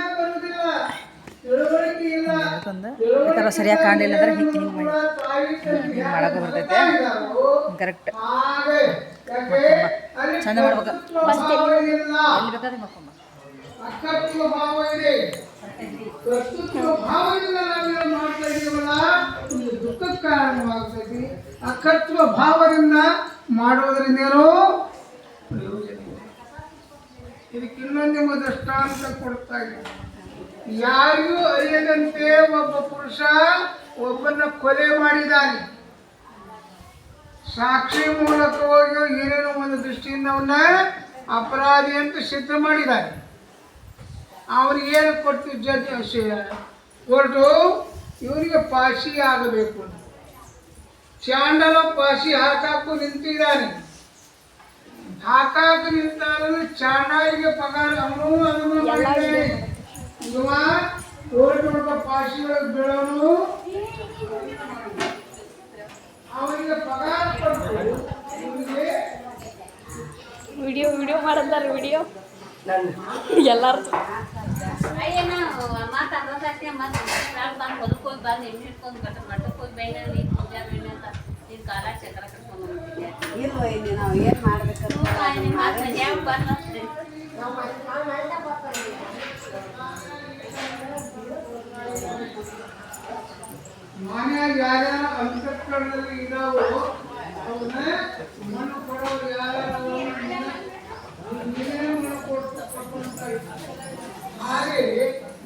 ಯಾಕೆ ಬರುವುದಿಲ್ಲ ಇಲ್ಲ. ಈ ಥರ ಸರಿಯಾಗಿ ಕಾಣಲಿಲ್ಲ ಅಂದ್ರೆ ಹಿಂಗೆ ಹಿಂಗೆ ಮಾಡಿ. ಹಿಂಗೆ ಮಾಡಕ್ಕೆ ಬರ್ತೈತೆ. ಕರೆಕ್ಟ್ ಹಾಗೆ ಯಾಕೆ? ಅಲ್ಲಿ ಚಂದ ಮಾಡ್ಬೇಕು. ಎಲ್ಲಿ ಬೇಕಾದ್ರೆ ಮಾಡ್ಕೊಂಬ ಕರ್ತೃತ್ವ ಭಾವದಿಂದ ದುಃಖಕ್ಕೆ ಕಾರಣವಾಗ್ತೈತಿ ಮಾಡುವುದರಿಂದ ಏನೋ? ಪ್ರಯೋಜನ. ಇದಕ್ಕೆ ಇನ್ನೊಂದು ದೃಷ್ಟಾಂತ ಕೊಡ್ತಾ ಇದೆ. ಯಾರಿಗೂ ಅರಿಯದಂತೆ ಒಬ್ಬ ಪುರುಷ ಒಬ್ಬನ ಕೊಲೆ ಮಾಡಿದ್ದಾನೆ. ಸಾಕ್ಷಿ ಮೂಲಕವಾಗಿಯೂ ಏನೇನೋ ಒಂದು ದೃಷ್ಟಿಯಿಂದ ಅವನ್ನ ಅಪರಾಧಿ ಅಂತ ಸಿದ್ಧ ಮಾಡಿದ್ದಾರೆ ಅವನಿಗೆ ಏನು ಕೊಟ್ಟು ಜಡ್ಜ್ ಕೋರ್ಟು ಇವನಿಗೆ ಪಾಶಿ ಆಗಬೇಕು. ಚಾಂಡಲ ಪಾಶಿ ಹಾಕಾಕು ನಿಂತಿದ್ದಾನೆ. ಹಾಕಾಕ ನಿಂತಾನು ಚಾಂಡಾಯಿಗೆ ಪಗಾರ ಅವನು ಅದನ್ನು ಮಾಡಿದ್ದಾನೆ. ಇವ ಕೋರ್ಟ್ ಒಳಗೆ ಬೀಳೋನು. ಅವನಿಗೆ ಪಗಾರ ಕೊಟ್ಟು ಇವನಿಗೆ ವಿಡಿಯೋ ವಿಡಿಯೋ ಮಾಡಂತಾರ ವಿಡಿಯೋ. ಎಲ್ಲಾರು ಮಾತಾಡೋದಕ್ಕೆ ಮತ್ತೆ ಬಂದು ಹೊಲಕ್ಕೆ ಹೋಗಿ ಬಂದು ಎಣ್ಣೆ ಹಿಡ್ಕೊಂಡು ಗಟ್ಟ ಮಠಕ್ಕೆ ಹೋಗಿ ಬೆಣ್ಣೆ ನೀರು ಪೂಜಾ ಬೆಣ್ಣೆ ಅಂತ. ನೀನು ಕಾಲ ಚಕ್ರ ಕಟ್ಕೊಂಡು ಬಂದಿದ್ದೆ ಇಲ್ವ ಇಲ್ಲಿ ನಾವು ಏನು ಮಾಡ್ಬೇಕಂತ ಮನ್ಯಾಗ ಯಾರ್ಯಾರ ಅಂತಃಕರಣದಲ್ಲಿ ಇದಾವೋ ಅವನ್ನ ಮಣ್ಣು ಕೊಡೋರು ಯಾರ್ಯಾರು ಕೊಟ್ಟಂತ ಹಾಗೆ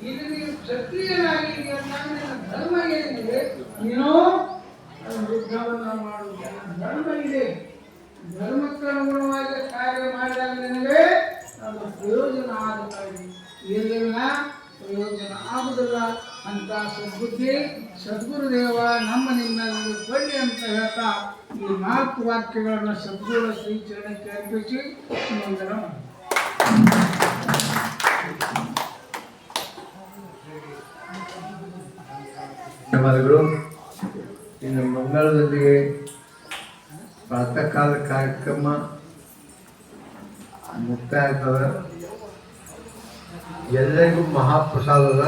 ಇಲ್ಲಿ ನೀವು ಕ್ಷತ್ರಿಯನಾಗಿ ಅಂದಾಗ ಧರ್ಮ ಏನಿದೆ ನೀನು ಯುದ್ಧವನ್ನ ಮಾಡುವುದು. ಧರ್ಮ ಇದೆ. ಧರ್ಮಕ್ಕೆ ಅನುಗುಣವಾಗಿ ಕಾರ್ಯ ಮಾಡಿದಾಗ ನಿಮಗೆ ಅದು ಪ್ರಯೋಜನ ಆಗುತ್ತದೆ ಇಲ್ಲಿನ ಪ್ರಯೋಜನ ಆಗುವುದಿಲ್ಲ. ಅಂತ ಸದ್ಬುದ್ಧಿ ಸದ್ಗುರುದೇವ ನಮ್ಮ ನಿಮ್ಮಲ್ಲಿ ಬಳ್ಳಿ ಅಂತ ಹೇಳ್ತಾ ಈ ನಾಲ್ಕು ವಾಕ್ಯಗಳನ್ನು ಸದ್ಗುರು ಶ್ರೀಚರಣಕ್ಕೆ ಅರ್ಪಿಸಿ ಮುಂದಿನ ಧನ್ಯವಾದಗಳು. ಇನ್ನು ಮಂಗಳದಲ್ಲಿ ಪ್ರಾತಃ ಕಾಲ ಕಾರ್ಯಕ್ರಮ ಮುಕ್ತಾಯ ಆಗ್ತದೆ ಎಲ್ಲರಿಗೂ ಮಹಾಪ್ರಸಾದದ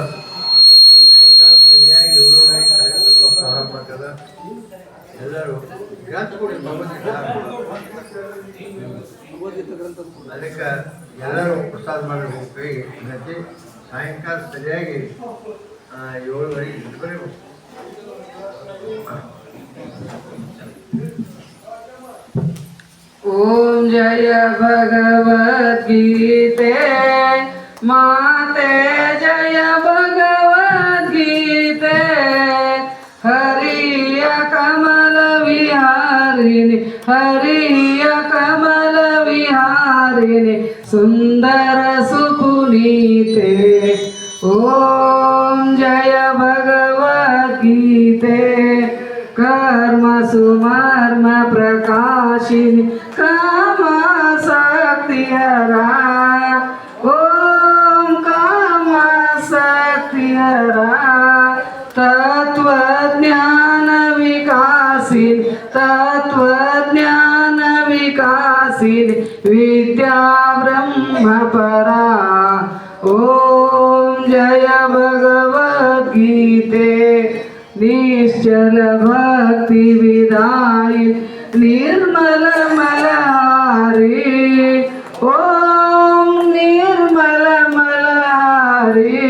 ಸಾಯಂಕಾಲ ಸರಿಯಾಗಿ ಏಳುವರೆ ಕಾರ್ಯಕ್ರಮ ಪ್ರಾರಂಭ ಆಗ್ತದ. ಎಲ್ಲರೂ ಗ್ರಂಥಗಳು ಭಗವದ್ಗೀತೆ ಅದಕ್ಕೆ ಎಲ್ಲರೂ ಪ್ರಸಾದ ಮಾಡಿ ವಿನಂತಿ ಸಾಯಂಕಾಲ ಸರಿಯಾಗಿ ओम जय भगवत गीते। माते जय भगवत गीते। हरिय कमल विहारिणी हरिय कमल विहारिणी सुंदर सुपुनीते। ओम जय भगवत गीते। कर्म सुमर्म प्रकाशिनी। काम शक्ति हरा। ओम काम शक्ति हरा। तत्व ज्ञान विकासिन। तत्व ज्ञान विकासिन। विद्या ब्रह्म परा। ओम जय भगवद्गीते। निश्चल भक्ति विदाय निर्मल मलहारी ओम निर्मल मलहारी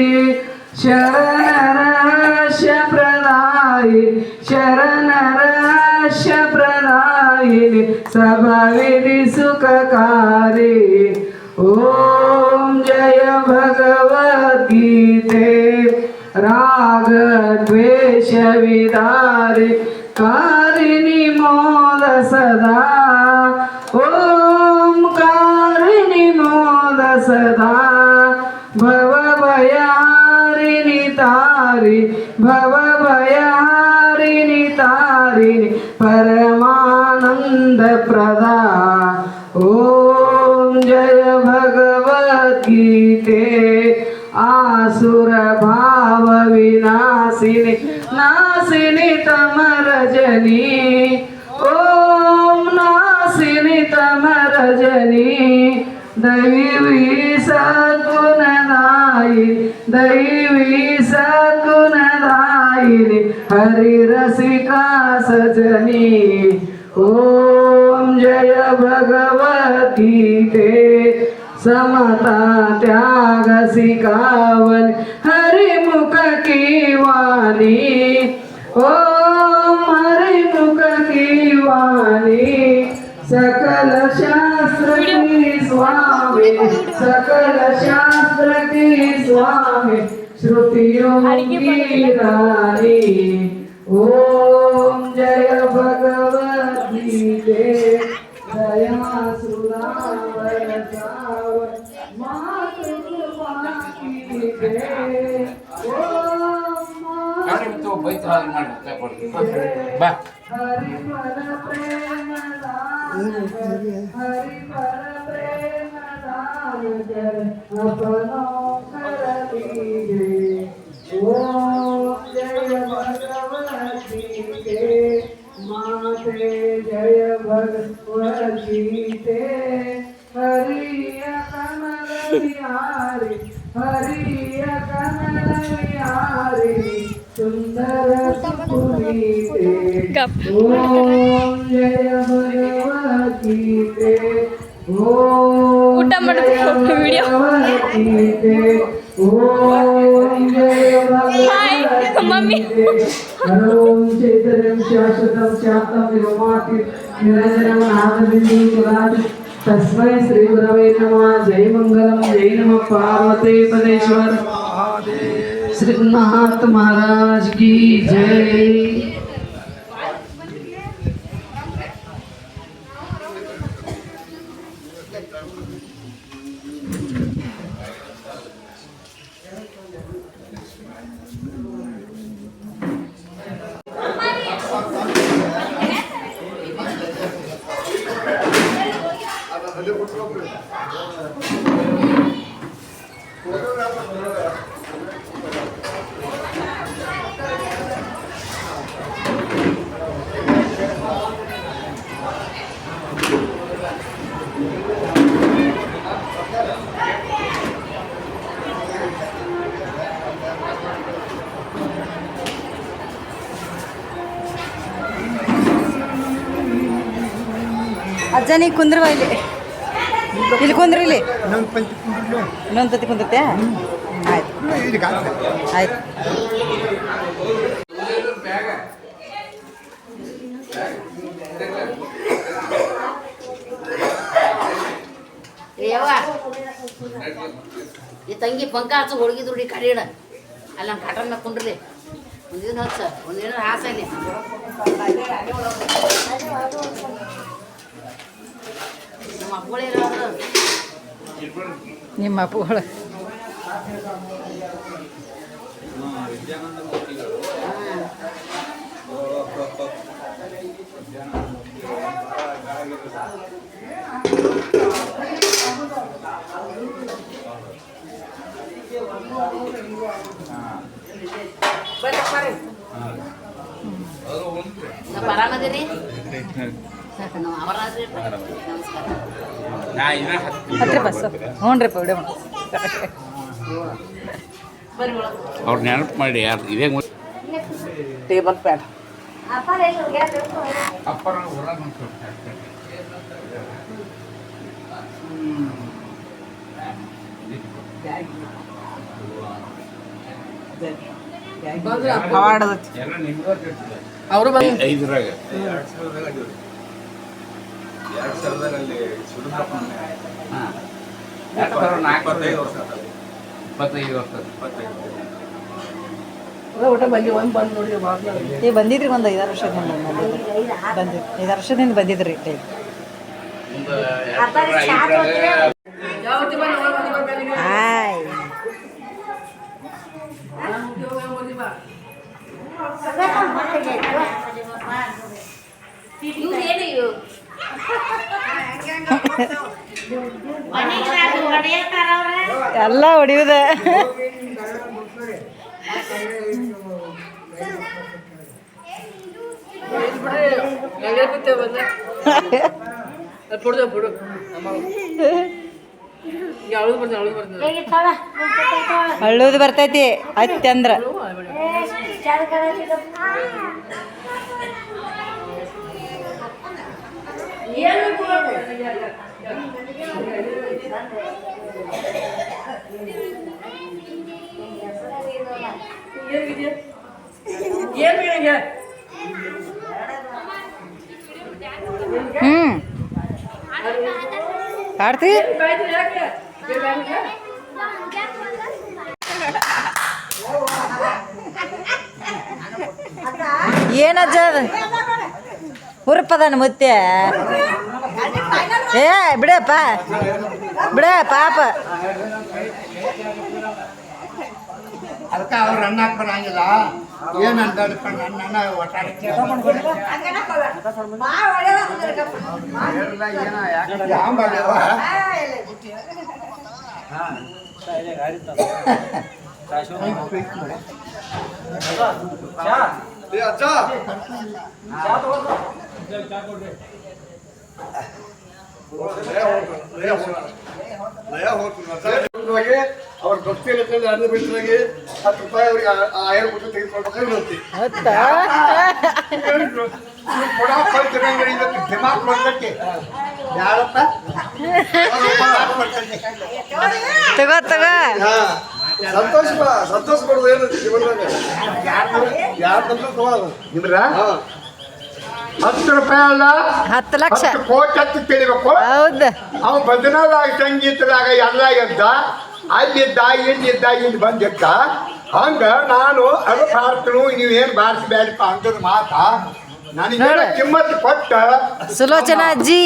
शरण रहस्य प्रदायि शरण रहस्य प्रदायिनि, सभविधि सुखकारी। ओम जय भगवद्गीते राग द्वेष छविदारे कारिणी मोद सदा। ओम कारिणी मोद सदा। भव भयारिणी तारी, भव भयारिणी तारिणी परमानंद प्रदा। ओम जय भगवती ते आसुर भाव विनाशिनी। नासिनी तमरजनी ओम नासिनी तमरजनी दैवी सगुण दैवी सगुण दायिनी हरि सजनी. ओम जय भगवती ते. समता त्याग सिकावन हरिमुख की वाणी। ॐ हरिमुख की वाणी। सकल शास्त्र की स्वामी सकल शास्त्र की स्वामी श्रुतियों की रानी। ओम जय भगवती दे दया सावर मातृ कृपा की दे ओम ಕಾಣಿಬಿಟ್ಟು ಬೈತ ಹಾಗೆ ಮಾಡಿ ಬಾ हरि पर प्रेम ಊಟ ಮಾಡೋದು ಜಯ ವಿಡಿಯೋ. ಭಗವತಿ ತೇ ಓಂ ಜಯ ಹಾಯ್, ಮಮ್ಮಿ. ಭಗವತಿ ತೇ ಓಂ ಚೈತನ್ಯಂ ಶಾಶ್ವತಂ ಶಾಂತಂ ವಿರಮಾತಿ ನಿರಂಜನಂ ಆನಂದಿನಿ ಕುಲಾತಿ तस्मै श्रीगुरवे नमः। जय मंगलम जय नमः। पार्वते महादेव। श्री महाराज की जय। ಅಜ್ಜ ನೀ ಕುಂದ್ರವ ಇಲ್ಲಿ. ಇಲ್ಲಿ ಕುಂದ್ರಿ ಇಲ್ಲಿ. ಇನ್ನೊಂದು ತತ್ತಿ ಕುಂದಿರ್ತೆ ಆಯ್ತು. ಆಯ್ತು. ಈ ತಂಗಿ ಪಂಕ ಹಚ್ಚ ಹುಡುಗಿ ದುಡಿ ಕಡಿ ಅಲ್ಲ ನಮ್ಮ ಕಾಟನ್ ಮ್ಯಾಗ ಕುಂಡ್ರಿ ಒಂದಿನ ಹಚ್ಚ. ಒಂದಿನ ಹಾಸ ಇಲ್ಲಿ ನಮ್ಮ ಅಪ್ಪಗಳೇ. ಬರಾಮದಿರಿ. ನಮಸ್ಕಾರ. ಹತ್ತು ಹತ್ರಿ ಬಸ್. ಹ್ಞೂ ರೀ ವಿಡಿಯೋ ಮಾಡು. ಅವ್ರು ನೆನಪು ಮಾಡಿ ಯಾರು ಇದೇ ಟೇಬಲ್ ಪ್ಯಾಡ್. ಅವರು ಹೊರಗೆ ಒಂದು ಐ- ಐದರಾಗ ಹಾಂ. ಎರಡು ಸಾವಿರ ನಾಲ್ಕು ಇಪ್ಪತ್ತೈದು ವರ್ಷ ಊಟ ಬಂದಿ ಒಂದು ಬಂದು ನೋಡಿ ಮಾತ್ರ ಏ ಬಂದಿದ್ರಿ ಒಂದು ಐದಾರು ವರ್ಷದಿಂದ ಬಂದಿದ್ರಿ. ಐದಾರು ವರ್ಷದಿಂದ ಬಂದಿದ್ರಿ. ಎರಡು ಹಾಯ್. ಇವ್ರು ಏನು ಎಲ್ಲ ಹೊಡಿಯುದ. ಅಳ್ಳೋದು ಬರ್ತೈತಿ ಅತ್ತಂದ್ರ ಹ್ಮ್ ಆಡ್ತಿ ಏನಜ್ಜ ಅದು ಹುರುಪದನ ಮುತ್ತೆ ಏ ಬಿಡಪ್ಪ ಬಿಡ ಪಾಪ ಅದಕ್ಕೆ ಅವ್ರು ಅನ್ನ ಬರಂಗಿಲ್ಲ ಏನಂತ ಅನ್ಕೊಂಡು ನನ್ನ ಒಟ್ಟಾಡ್ತೀವಿ ಅವ್ರ ಭಕ್ತಿ ಅನ್ನ ಬಿಟ್ಟರಾಗಿ ಹತ್ತು ರೂಪಾಯಿ ಅವ್ರಿಗೆ ಆಯರ್ ಕೊಟ್ಟು ದಿಮಾಕ್ ಬಂದಕ್ಕೆ ಯಾರಪ್ಪ ತಗೋ ತಗೋ. ಸಂತೋಷ ಸಂತೋಷ ಕೊಡೋದು ಏನು ಜೀವನದಾಗ? ಯಾರು ತಂದ್ರೆ ತಗೋದು ನಿಮ್ರ? ಹತ್ತು ರೂಪಾಯಿ ಅಲ್ಲ? ಹತ್ತು ಲಕ್ಷ. ಹತ್ತು ಕೋಟಿ ಹತ್ತು ತಿಳಿಬೇಕು ಹೌದು. ಅವ ಭಜನಾದಾಗ ಸಂಗೀತದಾಗ ಎಲ್ಲ ಎದ್ದ ಅಲ್ಲಿದ್ದ ಇಲ್ಲಿದ್ದ ಇಲ್ಲಿ ಬಂದಿದ್ದ? ಹಂಗ ನಾನು ಅದು ಬಾರ್ತನು ನೀವೇನು ಬಾರಿಸಬೇಡಪ್ಪ ಅಂತದ ಮಾತ ನನಗೆ ಕಿಮ್ಮತ್ ಕೊಟ್ಟ ಸುಲೋಚನಾ ಅಜ್ಜಿ.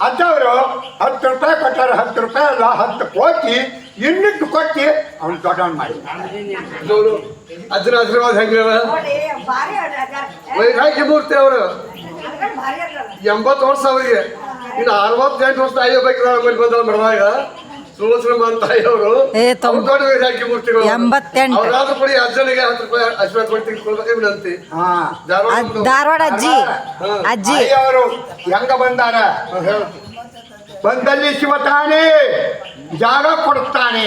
ಅದವರು ಹತ್ತು ರೂಪಾಯಿ ಕೊಟ್ಟಾರ ಹತ್ತು ರೂಪಾಯಿ ಅಲ್ಲ ಹತ್ತು ಕೋಟಿ ಇನ್ನಿಟ್ಟು ಕೊಟ್ಟು ಅವ್ನು ದೊಡ್ಡವನ್ ಮಾಡಿ. ಅದ್ರ ಆಶೀರ್ವಾದ ಹೆಂಗಿರ ಮೂರ್ತಿ ಅವರು. ಎಂಬತ್ತು ವರ್ಷ ಅವರಿಗೆ. ಇನ್ನು ಅರವತ್ತೆಂಟು ವರ್ಷ ತಾಯಿ ಬೇಕು ನಮ್ಮಲ್ಲಿ ಬಂದಲ್ಲ ಮಡವಾಗ. ಸುಲೋಚನ ಬಂದ ತಾಯಿ ಅವರು ದೊಡ್ಡ ವೈರಾಗ್ಯ ಮೂರ್ತಿಗಳು. ಎಂಬತ್ತೆಂಟು. ಅವರಾದ್ರೂ ಕೂಡ ಅಜ್ಜನಿಗೆ ಹತ್ತು ರೂಪಾಯಿ ಆಶೀರ್ವಾದ ಕೊಟ್ಟು ತಿಳ್ಕೊಳ್ಬೇಕು ವಿನಂತಿ. ಧಾರವಾಡ ಅಜ್ಜಿ. ಅಜ್ಜಿ. ಅವರು ಹೆಂಗ ಬಂದಾರ? ಬಂದಲ್ಲಿ ಶಿವ ತಾನೇ. ಜಾಗ ಕೊಡ್ತಾನೆ.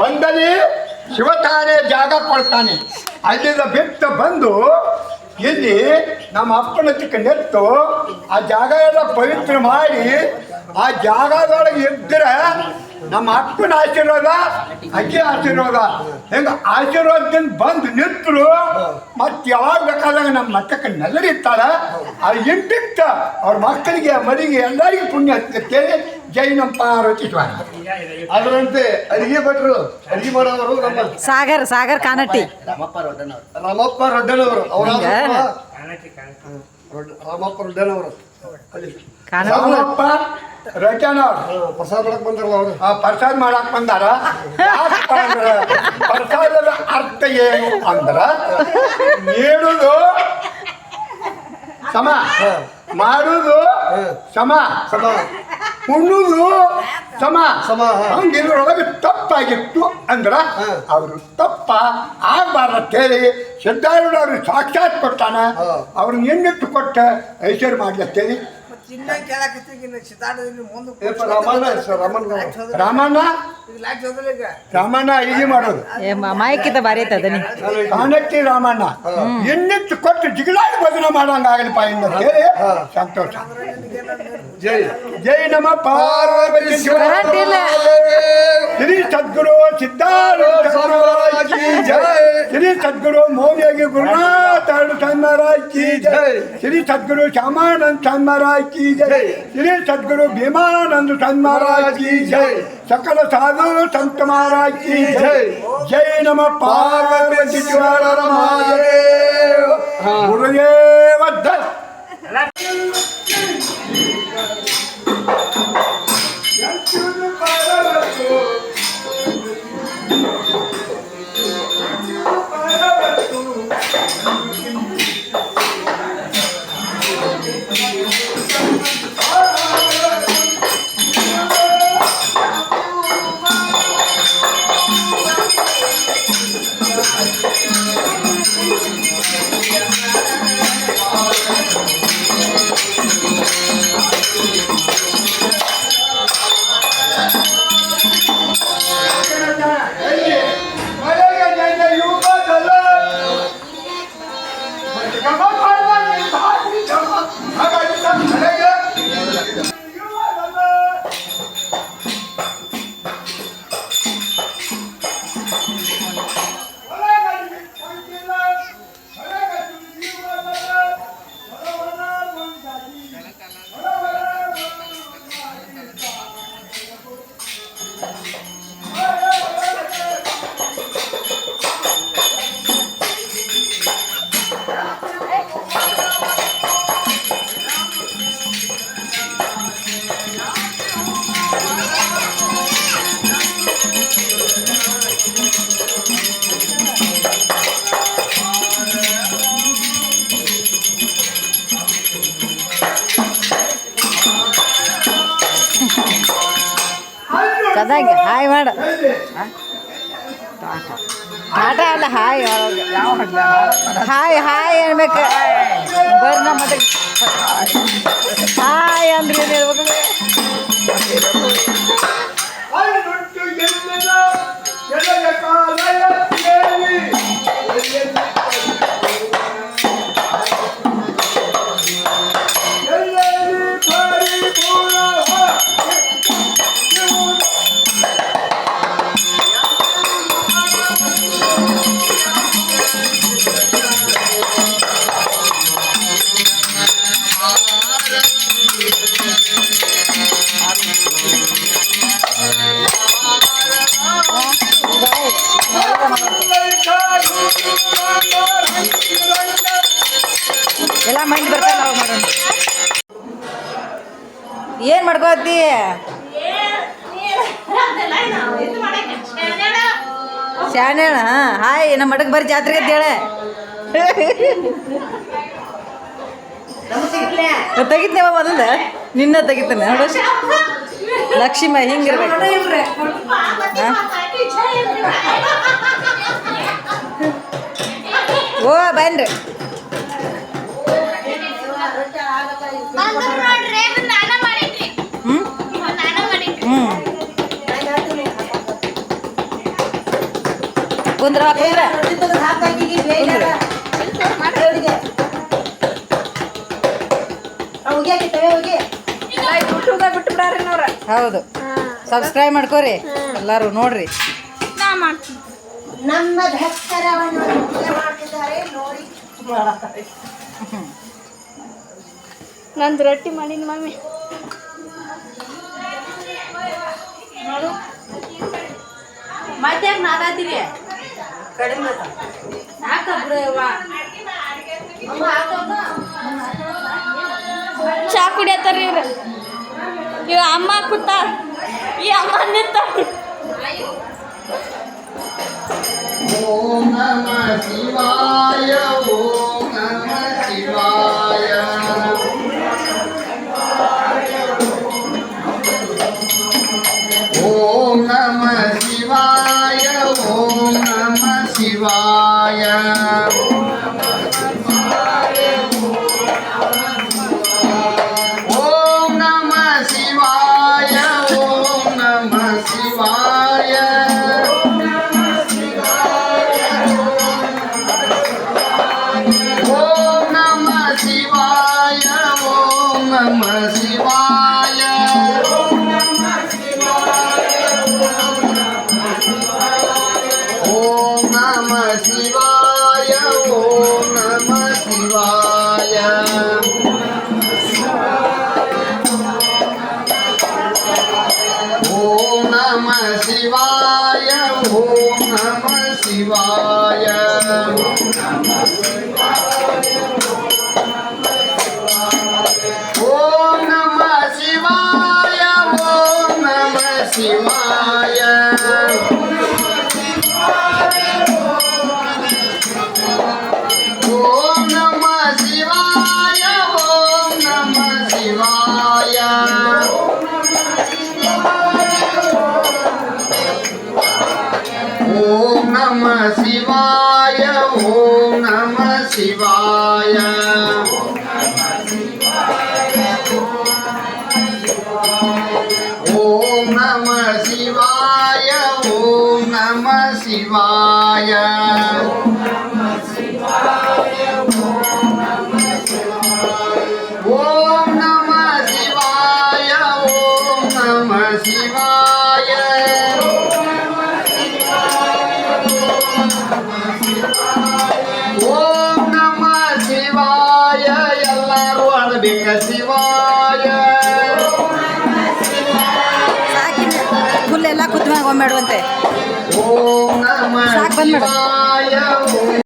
ಬಂದಲ್ಲಿ ಶಿವ ತಾನೇ ಜಾಗ ಕೊಡ್ತಾನೆ. ಅಲ್ಲಿಂದ ಬಿಟ್ಟು ಬಂದು ಇಲ್ಲಿ ನಮ್ಮ ಅಪ್ಪನ ಚಿಕ್ಕ ನೆತ್ತು ಆ ಜಾಗ ಎಲ್ಲ ಪವಿತ್ರ ಮಾಡಿ ಆ ಜಾಗದೊಳಗೆ ಇದ್ರೆ ನಮ್ಮ ಅಪ್ಪನ ಆಶೀರ್ವಾದ ಅಜ್ಜಿ ಆಶೀರ್ವಾದ. ಹೆಂಗ ಆಶೀರ್ವಾದದಿಂದ ಬಂದು ನಿಂತರು ಮತ್ತೆ ಯಾವಾಗ ಬೇಕಾದಾಗ ನಮ್ಮ ಮಟ್ಟಕ್ಕೆ ನೆಲ್ಲರಿರ್ತಾರ ಆ ಇಂಟಿಕ್ತ ಅವ್ರ ಮಕ್ಕಳಿಗೆ ಮರಿಗೆ ಎಲ್ಲರಿಗೂ ಪುಣ್ಯ ಹತ್ತಕ್ಕೆ ಜೈ ನಮ್ಮ ಪಾರ್ವತಿ ಅದರಂತೆ ಅಡಿಗೆ ಭಟ್ರು ಅಡಿಗೆ ಮಾಡೋರು ನಮ್ಮ ಸಾಗರ್ ಸಾಗರ್ ಕಾನಟ್ಟಿ. ರಾಮಪ್ಪ ರೊಡ್ಡನವರು. ಅವರ ಹಿಂಗ? ರಾಮಪ್ಪ ರೊಡ್ಡನವರು. ಅಲ್ಲಿ ರಾಮಪ್ಪ ರೊಡ್ಡನವ್ರು ಪ್ರಸಾದ ಮಾಡಕ್ ಬಂದ್ರಲ್ಲ ಅವರು. ಆ ಪ್ರಸಾದ ಮಾಡಕ್ ಬಂದಾರ? ಯಾಕಪ್ಪ ಅಂದ್ರ ಪ್ರಸಾದದ ಅರ್ಥ ಏನು ಅಂದ್ರ ನೀಡುದು ಸಮ. ಮಾಡುದು ಸಮ. ಸಮ. ಉಣ್ಣುದು ಸಮ. ಸಮ ಹಂಗಿದ್ರೊಳಗೆ ತಪ್ಪಾಗಿತ್ತು ಅಂದ್ರ ಅವರು ತಪ್ಪ ಆಗ್ಬಾರ್ದು ಹೇಳಿ. ಅವ್ರಿಗೆ ಸಾಕ್ಷಾತ್ ಕೊಟ್ಟಾನ. ಅವ್ರನ್ನ ಎನ್ನಿಟ್ಟು ಕೊಟ್ಟ ಐಶ್ವರ್ಯ ಮಾಡ್ಲತ್ತೇಳಿ ಚಿನ್ನ ಸಿದ್ಧಾರ್ಥದಲ್ಲಿ ಮುಂದೆ ರಾಮಣ್ಣ ಹೋಗಲ್ಲ ಈಗ ರಾಮಣ್ಣ ಹೀಗೆ ಮಾಡೋದು. ಏ ಮಾಯಕ್ಕಿಂತ ಭಾರಿ ಕಾಣಕ್ಕೆ ರಾಮಣ್ಣ. ಎನ್ನಿಟ್ಟು ಕೊಟ್ಟು ಜಿಗಿಲಾಡಿ ಭಜನೆ ಮಾಡಂಗ ಆಗಲಿಪ್ಪ ಇಂದ ಹೇಳಿ. ಸಂತೋಷ. ಜೈ ಜೈ ನಮ ಪಾರ್ವತಿ ಕರೆಂಟ್ ಇಲ್ಲ. ಶ್ರೀ ಸದ್ಗುರು ಸಿದ್ಧಾರೂಢ ಮಹಾರಾಜ್ ಕಿ ಜೈ. ಶ್ರೀ ಸದ್ಗುರು ಮೌರ್ಯಗೆ ಗುರುನಾಥ ಮಹಾರಾಜ್ ಕಿ ಜೈ. ಶ್ರೀ ಸದ್ಗುರು ಶ್ಯಾಮಾನಂದ ಮಹಾರಾಜ್ ಕಿ ಜೈ ಶ್ರೀ ಸದ್ಗುರು ಭೀಮಾನಂದ ಮಹಾರಾಜ್ ಕಿ ಜೈ ಸಕಲ ಸಾಧು ಸಂತ ಮಹಾರಾಜ್ ಕಿ ಜೈ ಜೈ ನಮ ಪಾರ್ವತಿ ಮಹಾದೇವ ಗುರುದೇವ ದತ್ ಚಂದಾಗಿ ಆಟ ಅಲ್ಲ ಹಾಯ್ ಹಾಯ್ ಹಾಯ್ ಅನ್ಬೇಕು. ಬರ್ರಿ ನಮ್ಮ ಮತ್ತೆ ಹಾಯ್ ಅಂದ್ರೆ ಏನು ಹೇಳ್ಬೇಕು? ಅಲ್ಲುಂಟು ಮಾಡ್ಕೋತಿ ಶಾಣೆಣ ಹಾಯ್, ನಮ್ಮ ಮಡಕ್ ಬರ್ರಿ ಜಾತ್ರೆಗೆ ಅಂತ ಹೇಳ. ತೆಗಿತೇವ ಮೊದಲ ನಿನ್ನ ತೆಗಿತೇನೆ. ನೋಡು. ಲಕ್ಷ್ಮಿ ಹಿಂಗಿರ್ಬೇಕು. ಓ, ಬನ್ರಿ. ಕುಂದ್ರ ಹೌದು. ಸಬ್ಸ್ಕ್ರೈಬ್ ಮಾಡ್ಕೋರಿ. ಎಲ್ಲರೂ ನೋಡ್ರಿ. ನಮ್ಮ ಭಕ್ತರವನ್ನು ಪೂಜೆ ಮಾಡ್ತಿದ್ದಾರೆ ನೋಡಿ. ನಂದು ರೊಟ್ಟಿ ಮಾಡಿನ ಮಮ್ಮಿ. ಮತ್ತೆ ನಾದಾತಿರಿ ಕಡಿಮೆ ಸಾಕ ಚಾ ಕುಡಿಯತ್ತಾರ ಇವ್ರ? ಇವ ಅಮ್ಮ ಕೂತ ಈ ಅಮ್ಮ ನಿಂತ ಓಂ ನಮ ಶಿವಾಯ. Obrigado. శివాయ. ಶಿವಾಯ ಓಂ ನಮ ಶಿವಾಯ ಓಂ ನಮ ಶಿವಾಯ ಓಂ ನಮ ಶಿವಾಯ ಎಲ್ಲರೂ ಅಳಬೇಕ ಶಿವಾಯ। ಸಾಕಿನ ಫುಲ್ ಒಮ್ಮೆಡುವಂತೆ. Beli.